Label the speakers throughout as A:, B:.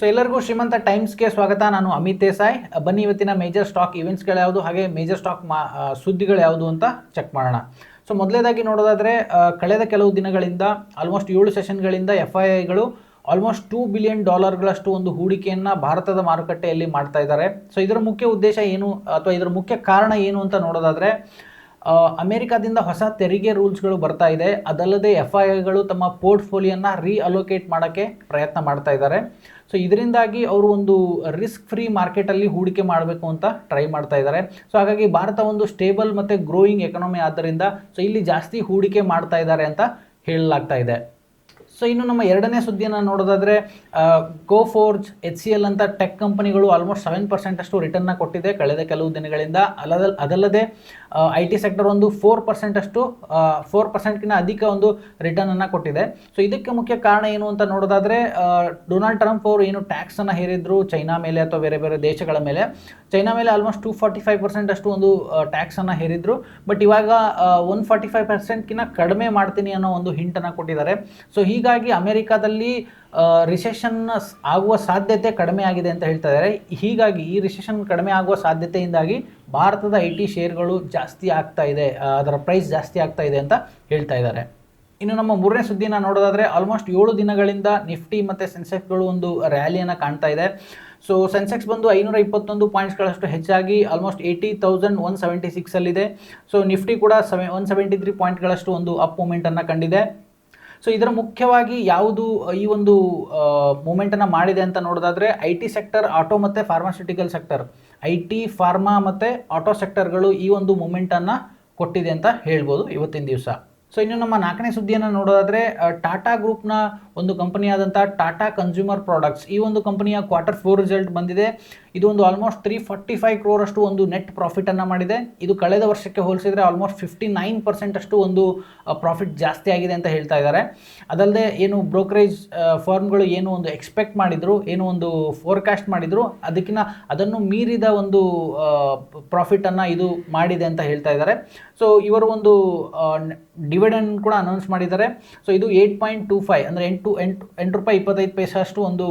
A: So ಎಲ್ಲರಿಗೂ ಶ್ರೀಮಂತ ಟೈಮ್ಸ್ಗೆ ಸ್ವಾಗತ. ನಾನು ಅಮಿತ್ ದೇಸಾಯ್. ಬನ್ನಿ ಇವತ್ತಿನ ಮೇಜರ್ ಸ್ಟಾಕ್ ಇವೆಂಟ್ಸ್ಗಳು ಯಾವುದು, ಹಾಗೆ ಮೇಜರ್ ಸ್ಟಾಕ್ ಮಾ ಸುದ್ದಿಗಳು ಯಾವುದು ಅಂತ ಚೆಕ್ ಮಾಡೋಣ. ಸೊ ಮೊದಲೇದಾಗಿ ನೋಡೋದಾದರೆ ಕಳೆದ ಕೆಲವು ದಿನಗಳಿಂದ ಆಲ್ಮೋಸ್ಟ್ ಏಳು ಸೆಷನ್ಗಳಿಂದ ಎಫ್ ಐ ಐಗಳು ಆಲ್ಮೋಸ್ಟ್ ಟೂ ಬಿಲಿಯನ್ ಡಾಲರ್ಗಳಷ್ಟು ಒಂದು ಹೂಡಿಕೆಯನ್ನು ಭಾರತದ ಮಾರುಕಟ್ಟೆಯಲ್ಲಿ ಮಾಡ್ತಾ ಇದ್ದಾರೆ. ಸೊ ಇದರ ಮುಖ್ಯ ಉದ್ದೇಶ ಏನು, ಅಥವಾ ಇದರ ಮುಖ್ಯ ಕಾರಣ ಏನು ಅಂತ ನೋಡೋದಾದರೆ ಅಮೆರಿಕಾದಿಂದ ಹೊಸ ತೆರಿಗೆ ರೂಲ್ಸ್ಗಳು ಬರ್ತಾ ಇದೆ. ಅದಲ್ಲದೆ ಎಫ್ ಐ ಐಗಳು ತಮ್ಮ ಪೋರ್ಟ್ಫೋಲಿಯೋನ ರೀಅಲೋಕೇಟ್ ಮಾಡೋಕ್ಕೆ ಪ್ರಯತ್ನ ಮಾಡ್ತಾ ಇದ್ದಾರೆ. ಸೊ, ಇದರಿಂದಾಗಿ ಅವರು ಒಂದು ರಿಸ್ಕ್ ಫ್ರೀ ಮಾರ್ಕೆಟಲ್ಲಿ ಹೂಡಿಕೆ ಮಾಡಬೇಕು ಅಂತ ಟ್ರೈ ಮಾಡ್ತಾ ಇದ್ದಾರೆ. ಸೊ, ಹಾಗಾಗಿ ಭಾರತ ಒಂದು ಸ್ಟೇಬಲ್ ಮತ್ತು ಗ್ರೋಯಿಂಗ್ ಎಕನಾಮಿ ಆದ್ದರಿಂದ ಸೊ, ಇಲ್ಲಿ ಜಾಸ್ತಿ ಹೂಡಿಕೆ ಮಾಡ್ತಾ ಇದ್ದಾರೆ ಅಂತ ಹೇಳಲಾಗ್ತಾ ಇದೆ. ಸೊ ಇನ್ನು ನಮ್ಮ ಎರಡನೇ ಸುದ್ದಿಯನ್ನು ನೋಡೋದಾದರೆ go forge H C L ಅಂತ ಟೆಕ್ ಕಂಪನಿಗಳು ಆಲ್ಮೋಸ್ಟ್ ಸೆವೆನ್ ಪರ್ಸೆಂಟ್ ಅಷ್ಟು ರಿಟರ್ನ್ನ ಕೊಟ್ಟಿದೆ ಕಳೆದ ಕೆಲವು ದಿನಗಳಿಂದ. ಅಲ್ಲದ ಅದಲ್ಲದೆ ಐ ಟಿ ಸೆಕ್ಟರ್ ಒಂದು ಫೋರ್ ಪರ್ಸೆಂಟ್ ಅಷ್ಟು ಫೋರ್ ಪರ್ಸೆಂಟ್ಗಿಂತ ಅಧಿಕ ಒಂದು ರಿಟರ್ನನ್ನು ಕೊಟ್ಟಿದೆ. ಸೊ ಇದಕ್ಕೆ ಮುಖ್ಯ ಕಾರಣ ಏನು ಅಂತ ನೋಡೋದಾದರೆ ಡೊನಾಲ್ಡ್ ಟ್ರಂಪ್ ಅವರು ಏನು ಟ್ಯಾಕ್ಸನ್ನು ಹೇರಿದ್ರು ಚೈನಾ ಮೇಲೆ ಅಥವಾ ಬೇರೆ ಬೇರೆ ದೇಶಗಳ ಮೇಲೆ. ಚೈನಾ ಮೇಲೆ almost two forty five percent ಅಷ್ಟು ಒಂದು ಟ್ಯಾಕ್ಸನ್ನು ಹೇರಿದ್ರು. ಬಟ್ ಇವಾಗ ಒನ್ ಫಾರ್ಟಿ ಫೈವ್ ಪರ್ಸೆಂಟ್ಗಿಂತ ಕಡಿಮೆ ಮಾಡ್ತೀನಿ ಅನ್ನೋ ಒಂದು ಹಿಂಟನ್ನು ಕೊಟ್ಟಿದ್ದಾರೆ. ಸೊ ಹೀಗಾಗಿ ಅಮೆರಿಕಾದಲ್ಲಿ ರಿಸೆಷನ್ ಆಗುವ ಸಾಧ್ಯತೆ ಕಡಿಮೆ ಆಗಿದೆ ಅಂತ ಹೇಳ್ತಾ ಇದ್ದಾರೆ. ಹೀಗಾಗಿ ಈ ರಿಸೆಷನ್ ಕಡಿಮೆ ಆಗುವ ಸಾಧ್ಯತೆಯಿಂದಾಗಿ ಭಾರತದ ಐ ಟಿ ಶೇರ್ಗಳು ಜಾಸ್ತಿ ಆಗ್ತಾ ಇದೆ ಅದರ ಪ್ರೈಸ್ ಜಾಸ್ತಿ ಆಗ್ತಾ ಇದೆ ಅಂತ ಹೇಳ್ತಾ ಇದ್ದಾರೆ. ಇನ್ನು ನಮ್ಮ ಮೂರನೇ ಸುದ್ದಿನ ನೋಡೋದಾದರೆ ಆಲ್ಮೋಸ್ಟ್ ಏಳು ದಿನಗಳಿಂದ ನಿಫ್ಟಿ ಮತ್ತು ಸೆನ್ಸೆಕ್ಸ್ಗಳು ಒಂದು ರ್ಯಾಲಿಯನ್ನು ಕಾಣ್ತಾ ಇದೆ. ಸೊ ಸೆನ್ಸೆಕ್ಸ್ ಬಂದು ಐನೂರ ಇಪ್ಪತ್ತೊಂದು ಪಾಯಿಂಟ್ಸ್ಗಳಷ್ಟು ಹೆಚ್ಚಾಗಿ almost eighty thousand one seventy ಸಿಕ್ಸಲ್ಲಿದೆ so Nifty ಕೂಡ ಸೆವೆ ಒನ್ ಸೆವೆಂಟಿ ತ್ರೀ ಪಾಯಿಂಟ್ಗಳಷ್ಟು ಒಂದು ಅಪ್ ಮೂಮೆಂಟನ್ನು ಕಂಡಿದೆ. ಸೊ ಇದರ ಮುಖ್ಯವಾಗಿ ಯಾವುದು ಈ ಒಂದು ಮೂಮೆಂಟನ್ನು ಮಾಡಿದೆ ಅಂತ ನೋಡೋದಾದರೆ ಐ ಟಿ ಸೆಕ್ಟರ್ ಆಟೋ ಮತ್ತು pharmaceutical sector I T pharma ಮತ್ತು ಆಟೋ ಸೆಕ್ಟರ್ಗಳು ಈ ಒಂದು ಮೂಮೆಂಟನ್ನು ಕೊಟ್ಟಿದೆ ಅಂತ ಹೇಳ್ಬೋದು ಇವತ್ತಿನ ದಿವಸ. ಸೊ ಇನ್ನು ನಮ್ಮ ನಾಲ್ಕನೇ ಸುದ್ದಿಯನ್ನು ನೋಡೋದಾದರೆ ಟಾಟಾ ಗ್ರೂಪ್ನ ಒಂದು ಕಂಪನಿಯಾದಂಥ ಟಾಟಾ ಕನ್ಸ್ಯೂಮರ್ ಪ್ರಾಡಕ್ಟ್ಸ್ ಈ ಒಂದು ಕಂಪನಿಯ ಕ್ವಾರ್ಟರ್ ಫೋರ್ ರಿಸಲ್ಟ್ ಬಂದಿದೆ. ಇದು ಒಂದು ಆಲ್ಮೋಸ್ಟ್ ತ್ರೀ ಫಾರ್ಟಿ ಫೈವ್ ಕ್ರೋರಷ್ಟು ಒಂದು ನೆಟ್ ಪ್ರಾಫಿಟನ್ನು ಮಾಡಿದೆ. ಇದು ಕಳೆದ ವರ್ಷಕ್ಕೆ ಹೋಲಿಸಿದರೆ ಆಲ್ಮೋಸ್ಟ್ ಫಿಫ್ಟಿ ನೈನ್ ಪರ್ಸೆಂಟ್ ಅಷ್ಟು ಒಂದು ಪ್ರಾಫಿಟ್ ಜಾಸ್ತಿ ಆಗಿದೆ ಅಂತ ಹೇಳ್ತಾ ಇದ್ದಾರೆ. ಅದಲ್ಲದೆ ಏನು ಬ್ರೋಕರೇಜ್ ಫಾರ್ಮ್ಗಳು ಏನು ಒಂದು ಎಕ್ಸ್ಪೆಕ್ಟ್ ಮಾಡಿದ್ರು, ಏನು ಒಂದು ಫೋರ್ಕಾಸ್ಟ್ ಮಾಡಿದ್ರು ಅದಕ್ಕಿಂತ ಅದನ್ನು ಮೀರಿದ ಒಂದು ಪ್ರಾಫಿಟನ್ನು ಇದು ಮಾಡಿದೆ ಅಂತ ಹೇಳ್ತಾ ಇದ್ದಾರೆ. ಸೊ ಇವರು ಒಂದು ಡಿವಿಡೆಂಡ್ ಕೂಡ ಅನೌನ್ಸ್ ಮಾಡಿದ್ದಾರೆ. ಸೊ ಇದು ಏಯ್ಟ್ ಪಾಯಿಂಟ್ ಟೂ ಫೈವ್ ಅಂದರೆ ಎಂಟು ಎಂಟು ಎಂಟು ರೂಪಾಯಿ ಇಪ್ಪತ್ತೈದು ಪೈಸಷ್ಟು ಒಂದು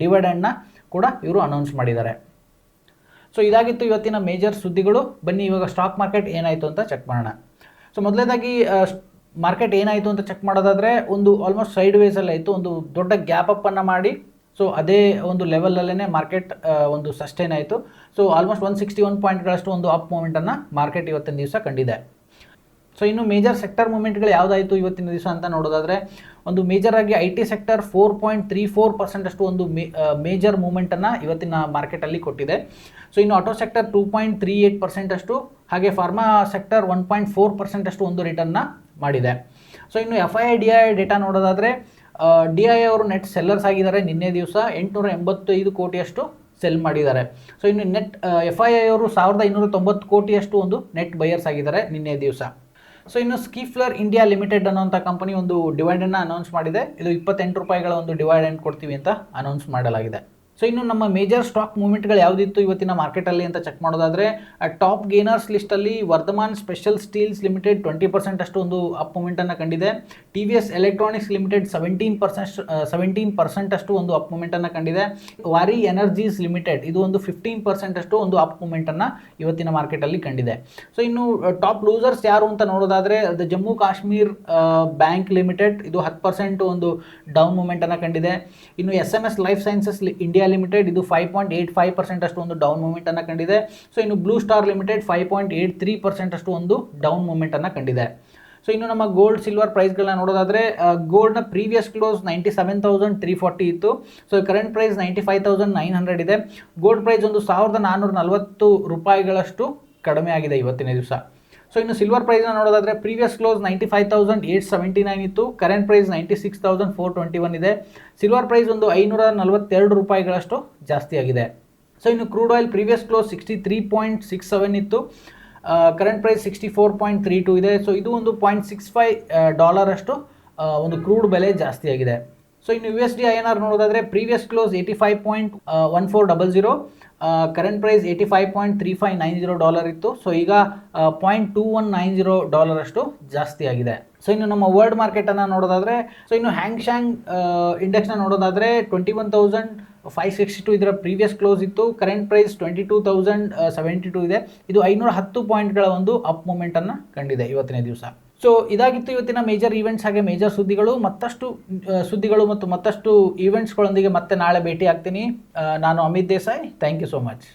A: ಡಿವಿಡೆಂಡ್ನ ಕೂಡ ಇವರು ಅನೌನ್ಸ್ ಮಾಡಿದ್ದಾರೆ. ಸೊ ಇದಾಗಿತ್ತು ಇವತ್ತಿನ ಮೇಜರ್ ಸುದ್ದಿಗಳು. ಬನ್ನಿ, ಇವಾಗ ಸ್ಟಾಕ್ ಮಾರ್ಕೆಟ್ ಏನಾಯಿತು ಅಂತ ಚೆಕ್ ಮಾಡೋಣ. ಸೊ ಮೊದಲನೇದಾಗಿ ಮಾರ್ಕೆಟ್ ಏನಾಯಿತು ಅಂತ ಚೆಕ್ ಮಾಡೋದಾದರೆ, ಒಂದು ಆಲ್ಮೋಸ್ಟ್ ಸೈಡ್ ವೇಸಲ್ಲಿ ಆಯಿತು ಒಂದು ದೊಡ್ಡ ಗ್ಯಾಪ್ ಅಪ್ಪನ್ನು ಮಾಡಿ ಸೊ ಅದೇ ಒಂದು ಲೆವೆಲಲ್ಲೇ ಮಾರ್ಕೆಟ್ ಒಂದು ಸಸ್ಟೈನ್ ಆಯಿತು. So almost one sixty one ಪಾಯಿಂಟ್ಗಳಷ್ಟು ಒಂದು ಅಪ್ ಮೂಮೆಂಟನ್ನು ಮಾರ್ಕೆಟ್ ಇವತ್ತಿನ ದಿವಸ ಕಂಡಿದೆ. ಸೊ ಇನ್ನು ಮೇಜರ್ ಸೆಕ್ಟರ್ ಮೂಮೆಂಟ್ಗಳು ಯಾವುದಾಯಿತು ಇವತ್ತಿನ ದಿವಸ ಅಂತ ನೋಡೋದಾದರೆ ಒಂದು ಮೇಜರ್ ಆಗಿ I T sector four point three four percent ಅಷ್ಟು ಒಂದು ಮೇಜರ್ ಮೂಮೆಂಟನ್ನು ಇವತ್ತಿನ ಮಾರ್ಕೆಟಲ್ಲಿ ಕೊಟ್ಟಿದೆ. ಸೊ ಇನ್ನು auto sector two point three eight percent ಅಷ್ಟು, ಹಾಗೆ pharma sector one point four percent ಅಷ್ಟು ಒಂದು ರಿಟರ್ನ್ನ ಮಾಡಿದೆ. ಸೊ ಇನ್ನು F I I D I I ನೋಡೋದಾದರೆ ಡಿ ಐ ಅವರು ನೆಟ್ ಸೆಲ್ಲರ್ಸ್ ಆಗಿದ್ದಾರೆ. ನಿನ್ನೆ ದಿವಸ ಎಂಟುನೂರ ಎಂಬತ್ತೈದು ಕೋಟಿಯಷ್ಟು ಸೆಲ್ ಮಾಡಿದ್ದಾರೆ. ಸೊ ಇನ್ನು ನೆಟ್ ಎಫ್ ಐ ಐ ಅವರು ಸಾವಿರದ ಇನ್ನೂರ ತೊಂಬತ್ತು ಕೋಟಿಯಷ್ಟು ಒಂದು ನೆಟ್ ಬೈಯರ್ಸ್ ಆಗಿದ್ದಾರೆ ನಿನ್ನೆ ದಿವಸ. ಸೊ ಇನ್ನು ಸ್ಕೀಫ್ಲರ್ ಇಂಡಿಯಾ ಲಿಮಿಟೆಡ್ ಅನ್ನೋಂಥ ಕಂಪನಿ ಒಂದು ಡಿವೈಡೆಂಡ್ನ ಅನೌನ್ಸ್ ಮಾಡಿದೆ. ಇದು ಇಪ್ಪತ್ತೆಂಟು ರೂಪಾಯಿಗಳ ಒಂದು ಡಿವೈಡೆಂಡ್ ಕೊಡ್ತೀವಿ ಅಂತ ಅನೌನ್ಸ್ ಮಾಡಲಾಗಿದೆ. ಸೊ ಇನ್ನು ನಮ್ಮ ಮೇಜರ್ ಸ್ಟಾಕ್ ಮೂವ್ಮೆಂಟ್ಗಳು ಯಾವುದಿತ್ತು ಇವತ್ತಿನ ಮಾರ್ಕೆಟಲ್ಲಿ ಅಂತ ಚೆಕ್ ಮಾಡೋದಾದರೆ top gainers ಲಿಸ್ಟಲ್ಲಿ Vardhman special steels limited twenty percent ಅಷ್ಟು ಒಂದು ಅಪ್ ಮೂಮೆಂಟನ್ನು ಕಂಡಿದೆ. T V S electronics limited seventeen percent seventeen percent ಅಷ್ಟು ಒಂದು ಅಪ್ ಮೂಮೆಂಟನ್ನು ಕಂಡಿದೆ. ವಾರಿ ಎನರ್ಜೀಸ್ ಲಿಮಿಟೆಡ್ ಇದು ಒಂದು ಫಿಫ್ಟೀನ್ ಪರ್ಸೆಂಟ್ ಅಷ್ಟು ಒಂದು ಅಪ್ ಮೂಮೆಂಟನ್ನು ಇವತ್ತಿನ ಮಾರ್ಕೆಟಲ್ಲಿ ಕಂಡಿದೆ. ಸೊ ಇನ್ನು ಟಾಪ್ ಲೂಸರ್ಸ್ ಯಾರು ಅಂತ ನೋಡೋದಾದರೆ the Jammu Kashmir bank limited ಇದು ಹತ್ತು ಪರ್ಸೆಂಟ್ ಒಂದು ಡೌನ್ ಮೂಮೆಂಟನ್ನು ಕಂಡಿದೆ. ಇನ್ನು S M S life sciences India limited ಇದು five point eight five percent ಅಷ್ಟು ಒಂದು ಡೌನ್ ಮೂಮೆಂಟನ್ನು ಕಂಡಿದೆ. ಸೊ ಇನ್ನು blue star limited five point eight three percent ಅಷ್ಟು ಒಂದು ಡೌನ್ ಮೂಮೆಂಟನ್ನು ಕಂಡಿದೆ. ಸೊ ಇನ್ನು ನಮ್ಮ ಗೋಲ್ಡ್ ಸಿಲ್ವರ್ ಪ್ರೈಸ್ಗಳನ್ನ ನೋಡೋದಾದರೆ ಗೋಲ್ಡ್ನ previous close ninety seven thousand three forty ಇತ್ತು. So current price ninety five thousand nine hundred ಇದೆ. ಗೋಲ್ಡ್ ಪ್ರೈಸ್ ಒಂದು ಸಾವಿರದ ನಾನ್ನೂರ ನಲವತ್ತು ರೂಪಾಯಿಗಳಷ್ಟು ಕಡಿಮೆ ಆಗಿದೆ ಇವತ್ತಿನ ದಿವಸ. ಸೊ ಇನ್ನು ಸಿಲ್ವರ್ ಪ್ರೈಸ್ನ ನೋಡೋದಾದರೆ previous close ninety five thousand eight seventy nine ಇತ್ತು current price ninety six thousand four twenty one ಇದೆ. ಸಿಲ್ವರ್ ಪ್ರೈಸ್ ಒಂದು ಐನೂರ ನಲವತ್ತೆರಡು ರೂಪಾಯಿಗಳಷ್ಟು ಜಾಸ್ತಿ ಆಗಿದೆ. ಸೊ ಇನ್ನು crude oil previous close sixty three point six seven ಇತ್ತು. Current price sixty four point three two ಇದೆ. ಸೊ ಇದು ಒಂದು ಪಾಯಿಂಟ್ ಸಿಕ್ಸ್ ಫೈವ್ ಡಾಲರ್ ಅಷ್ಟು ಒಂದು ಕ್ರೂಡ್ ಬೆಲೆ ಜಾಸ್ತಿ ಆಗಿದೆ. ಸೊ ಇನ್ನು U S D I N R ನೋಡೋದಾದ್ರೆ previous close eighty five point one four double zero current price eighty five point three five nine zero dollar ಇತ್ತು. So ಈಗ point two one nine zero dollar ಅಷ್ಟು ಜಾಸ್ತಿ ಆಗಿದೆ. So ಇನ್ನು ನಮ್ಮ world ಮಾರ್ಕೆಟನ್ನು ನೋಡೋದಾದ್ರೆ so ಇನ್ನು ಹ್ಯಾಂಗ್ ಶಾಂಗ್ ಇಂಡೆಕ್ಸ್ನ ನೋಡೋದಾದ್ರೆ twenty one thousand five sixty two ಇದರ ಪ್ರೀವಿಯಸ್ ಕ್ಲೋಸ್ ಇತ್ತು. Current price twenty two thousand seventy two ಇದೆ. ಇದು ಐನೂರ ಹತ್ತು ಪಾಯಿಂಟ್ಗಳ ಒಂದು ಅಪ್ ಮೂಮೆಂಟನ್ನು ಕಂಡಿದೆ ಇವತ್ತಿನ ದಿವಸ. ಸೊ ಇದಾಗಿತ್ತು ಇವತ್ತಿನ ಮೇಜರ್ ಈವೆಂಟ್ಸ್ ಹಾಗೆ ಮೇಜರ್ ಸುದ್ದಿಗಳು. ಮತ್ತಷ್ಟು ಸುದ್ದಿಗಳು ಮತ್ತು ಮತ್ತಷ್ಟು ಈವೆಂಟ್ಸ್ಗಳೊಂದಿಗೆ ಮತ್ತೆ ನಾಳೆ ಭೇಟಿ ಆಗ್ತೀನಿ ನಾನು Amit Desai. Thank you so much